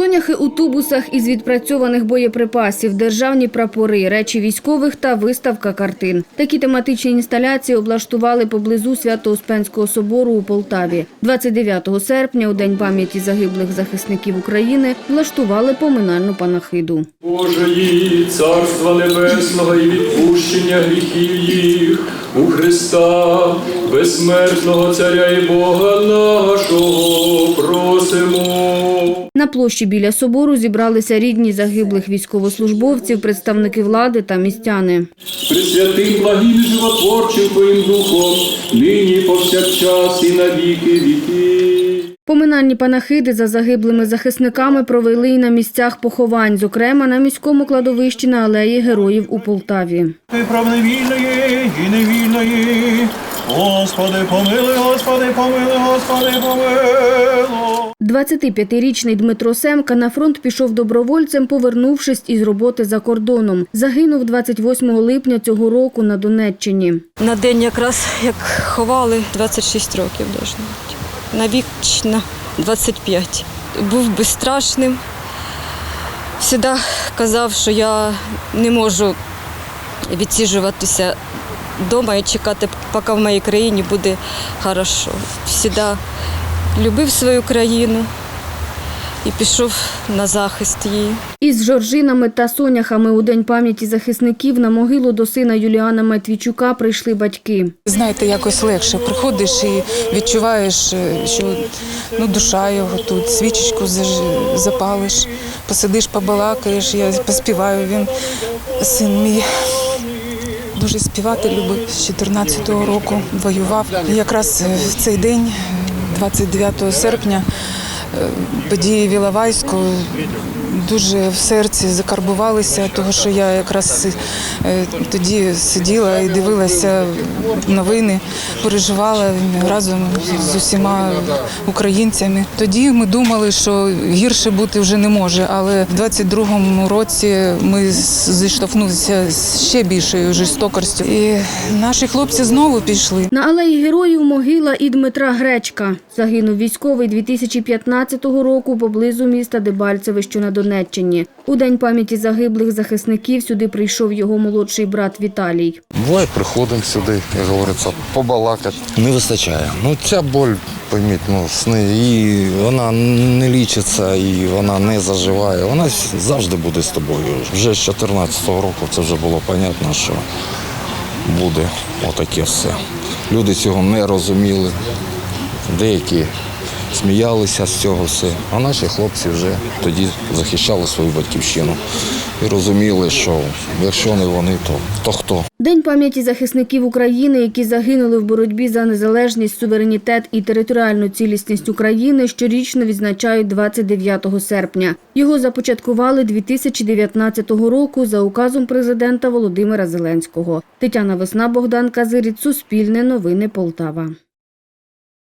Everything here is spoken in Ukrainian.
Соняхи у тубусах із відпрацьованих боєприпасів, державні прапори, речі військових та виставка картин. Такі тематичні інсталяції облаштували поблизу Свято-Успенського собору у Полтаві. 29 серпня, у День пам'яті загиблих захисників України, влаштували поминальну панахиду. Божої, Царства Небесного і відпущення гріхів їх у Христа, безсмертного Царя і Бога нашого просимо. На площі біля собору зібралися рідні загиблих військовослужбовців, представники влади та містяни. Пресвятим благим животворчим Твоїм Духом, нині повсякчас і на віки віки. Поминальні панахиди за загиблими захисниками провели і на місцях поховань, зокрема на міському кладовищі на алеї Героїв у Полтаві. Ти правневільної і невільної. Господи, помилуй, Господи, помилуй, Господи, помилуй. 25-річний Дмитро Семка на фронт пішов добровольцем, повернувшись із роботи за кордоном. Загинув 28 липня цього року на Донеччині. На день якраз як ховали 26 років должно бути. На вік на 25. Був безстрашним. Завжди казав, що я не можу відсіжуватися вдома і чекати, поки в моїй країні буде хорошо. Завжди любив свою країну і пішов на захист її. Із жоржинами та соняхами у День пам'яті захисників на могилу до сина Юліана Матвійчука прийшли батьки. Знаєте, якось легше приходиш і відчуваєш, е, що ну, душа його тут, свічечку запалиш, посидиш, побалакаєш, я поспіваю. Він син мій дуже співати любив з 14-го року, воював. І якраз е, в цей день, 29 серпня, е, події в Іловайську дуже в серці закарбувалися, тому що я якраз е, тоді сиділа і дивилася новини, переживала разом з усіма українцями. Тоді ми думали, що гірше бути вже не може, але в 22-му році ми зіштовхнулися з ще більшою жорстокістю. І наші хлопці знову пішли. На алеї героїв могила і Дмитра Гречка. Загинув військовий 2015 року поблизу міста Дебальцеве, що на Донеччині. У день пам'яті загиблих захисників сюди прийшов його молодший брат Віталій. Буває, приходимо сюди, як говориться, побалакати. Не вистачає. Ну ця боль, пойміть, ну сни, і вона не лічиться, і вона не заживає. Вона завжди буде з тобою. Вже з 2014 року це вже було зрозуміло, що буде отаке все. Люди цього не розуміли. Деякі сміялися з цього все. А наші хлопці вже тоді захищали свою батьківщину і розуміли, що якщо не вони, то, то хто? День пам'яті захисників України, які загинули в боротьбі за незалежність, суверенітет і територіальну цілісність України, щорічно відзначають 29 серпня. Його започаткували 2019 року за указом президента Володимира Зеленського. Тетяна Весна, Богдан Казиріць, Суспільне новини Полтава.